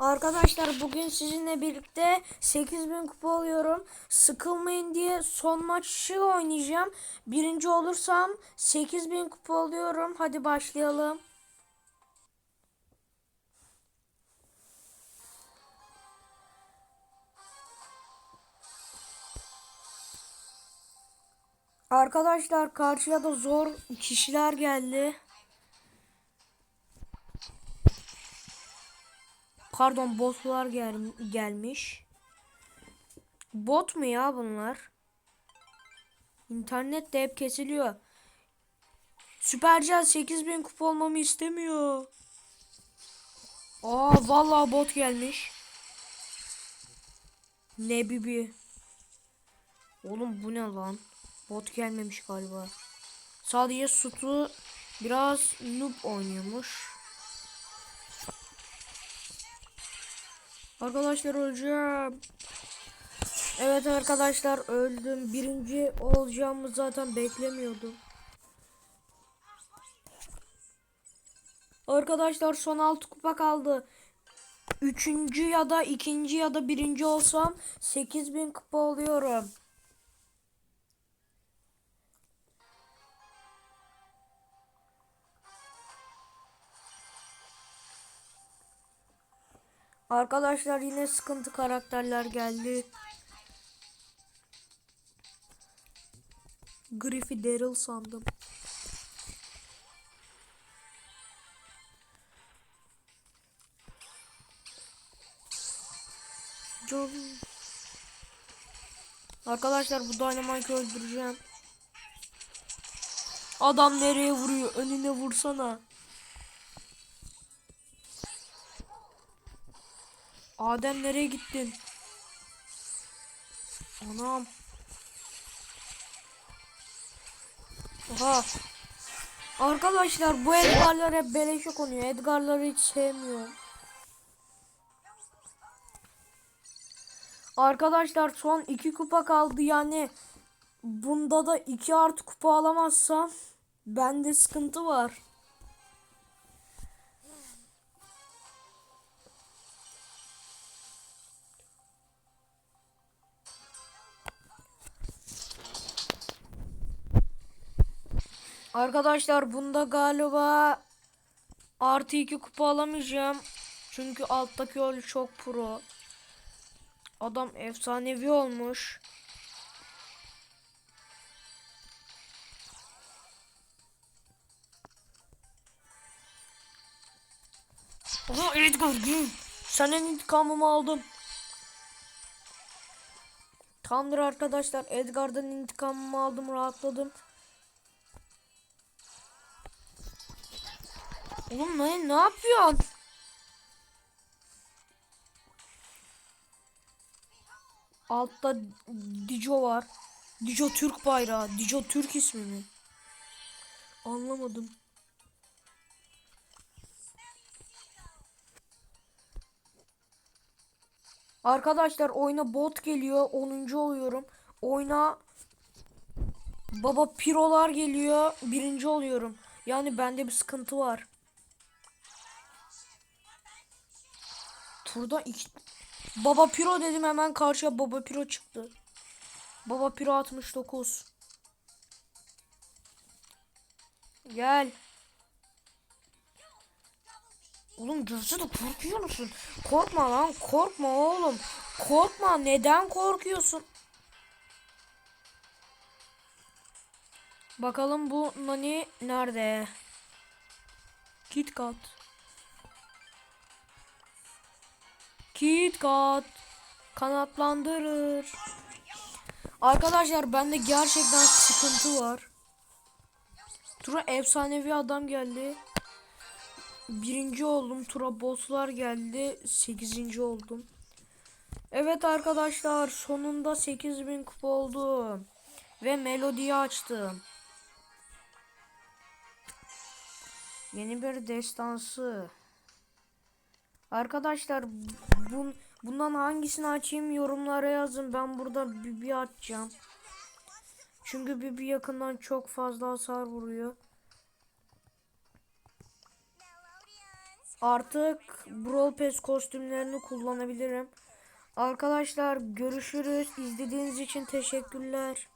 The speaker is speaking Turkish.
Arkadaşlar bugün sizinle birlikte 8000 kupa alıyorum. Sıkılmayın diye son maçı oynayacağım. Birinci olursam 8000 kupa alıyorum. Hadi başlayalım. Arkadaşlar karşıya da zor kişiler geldi. Pardon botlar gel gelmiş. Bot mu ya bunlar? İnternet de hep kesiliyor. Süpercel 8000 kupa olmamı istemiyor. Aa vallahi bot gelmiş. Ne bibi. Oğlum bu ne lan? Bot gelmemiş galiba. Sadece Sutu biraz noob oynuyormuş. Arkadaşlar öleceğim. Evet arkadaşlar öldüm. Birinci olacağımı zaten beklemiyordum. Arkadaşlar son 6 kupa kaldı. Üçüncü ya da ikinci ya da birinci olsam 8000 kupa oluyorum. Arkadaşlar yine sıkıntı karakterler geldi. Griffy Daryl sandım. John. Arkadaşlar bu Dynamite'ı öldüreceğim. Adam nereye vuruyor? Önüne vursana. Adem nereye gittin? Anam. Oha. Arkadaşlar bu Edgar'lar hep beleşe konuyor. Edgar'ları hiç sevmiyorum. Arkadaşlar son iki kupa kaldı yani. Bunda da iki artı kupa alamazsam bende sıkıntı var. Arkadaşlar bunda galiba artı iki kupa alamayacağım. Çünkü alttaki yol çok pro. Adam efsanevi olmuş. Oha Edgar. Senin intikamımı aldım. Tamamdır arkadaşlar. Edgar'dan intikamımı aldım. Rahatladım. Oğlum ne, ne yapıyorsun? Altta Dijo var. Dijo Türk bayrağı. Dijo Türk ismi mi? Anlamadım. Arkadaşlar oyuna bot geliyor. 10. oluyorum. Oyuna Baba Pirolar geliyor. Birinci oluyorum. Yani bende bir sıkıntı var. Turda iki... Baba Piro dedim hemen karşıya Baba Piro çıktı. Baba Piro 69. Gel. Oğlum de korkuyor musun? Korkma lan korkma oğlum. Korkma neden korkuyorsun? Bakalım bu Nani nerede? Kit Kit Kat kanatlandırır. Arkadaşlar bende gerçekten sıkıntı var. Tura efsanevi adam geldi. Birinci oldum. Tura bosslar geldi. Sekizinci oldum. Evet arkadaşlar sonunda 8000 kupa oldum. Ve melodiyi açtım. Yeni bir destansı. Arkadaşlar bun, bundan hangisini açayım yorumlara yazın. Ben burada Bibi açacağım. Çünkü Bibi yakından çok fazla hasar vuruyor. Artık Brawl Pass kostümlerini kullanabilirim. Arkadaşlar görüşürüz. İzlediğiniz için teşekkürler.